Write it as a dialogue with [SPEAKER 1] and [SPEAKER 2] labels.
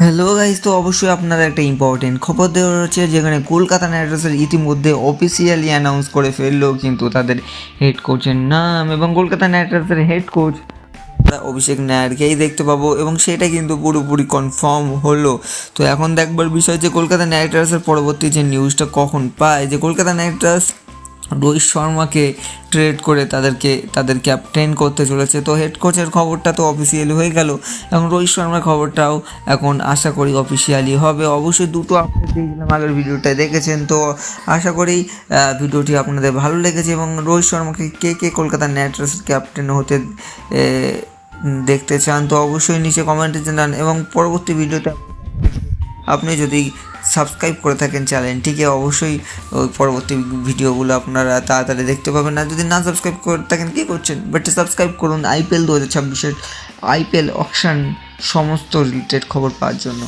[SPEAKER 1] Hello guys তো অবশ্যই আপনারা একটা ইম্পর্টেন্ট খবর দেওয়া হচ্ছে যেখানে কলকাতা নাইট রাইডার্সের ইতিমধ্যে অফিসিয়ালি অ্যানাউন্স করে ফেলল কিন্তু তাদের হেড কোচের নাম এবং কলকাতা নাইট রাইডার্সের হেড কোচ অভিষেক নায়ারকেই দেখতে পাবো এবং সেটা কিন্তু পুরোপুরি কনফার্ম হলো। তো এখন দেখবার বিষয় যে কলকাতা নাইট রাইডার্সের পরবর্তী যে নিউজটা কখন পায়, যে কলকাতা নাইট রাইডার্স রোহিত শর্মাকে ট্রেড করে তাদেরকে তাদের ক্যাপ্টেন করতে চলেছে। তো হেড কোচের খবরটা তো অফিসিয়ালি হয়ে গেল এখন রোহিত শর্মার খবরটাও এখন আশা করি অফিসিয়ালি হবে। অবশ্যই দুটো আপডেট দিয়েছিলাম আগের ভিডিওটায়, দেখেছেন? তো আশা করি ভিডিওটি আপনাদের ভালো লেগেছে এবং রোহিত শর্মাকে কে কে কলকাতা নাইট রাইডার্সের ক্যাপ্টেন হতে দেখতে চান, তো অবশ্যই নিচে কমেন্টে জানান এবং পরবর্তী ভিডিওতে আপনি যদি সাবস্ক্রাইব করে থাকেন চ্যানেলটিকে। অবশ্যই ওই পরবর্তী ভিডিওগুলো আপনারা তাড়াতাড়ি দেখতে পাবেন। না যদি না সাবস্ক্রাইব করে থাকেন, কী করছেন? বাট সাবস্ক্রাইব করুন আইপিএল দু হাজার ছাব্বিশের আইপিএল অকশন সমস্ত রিলেটেড খবর পাওয়ার জন্য।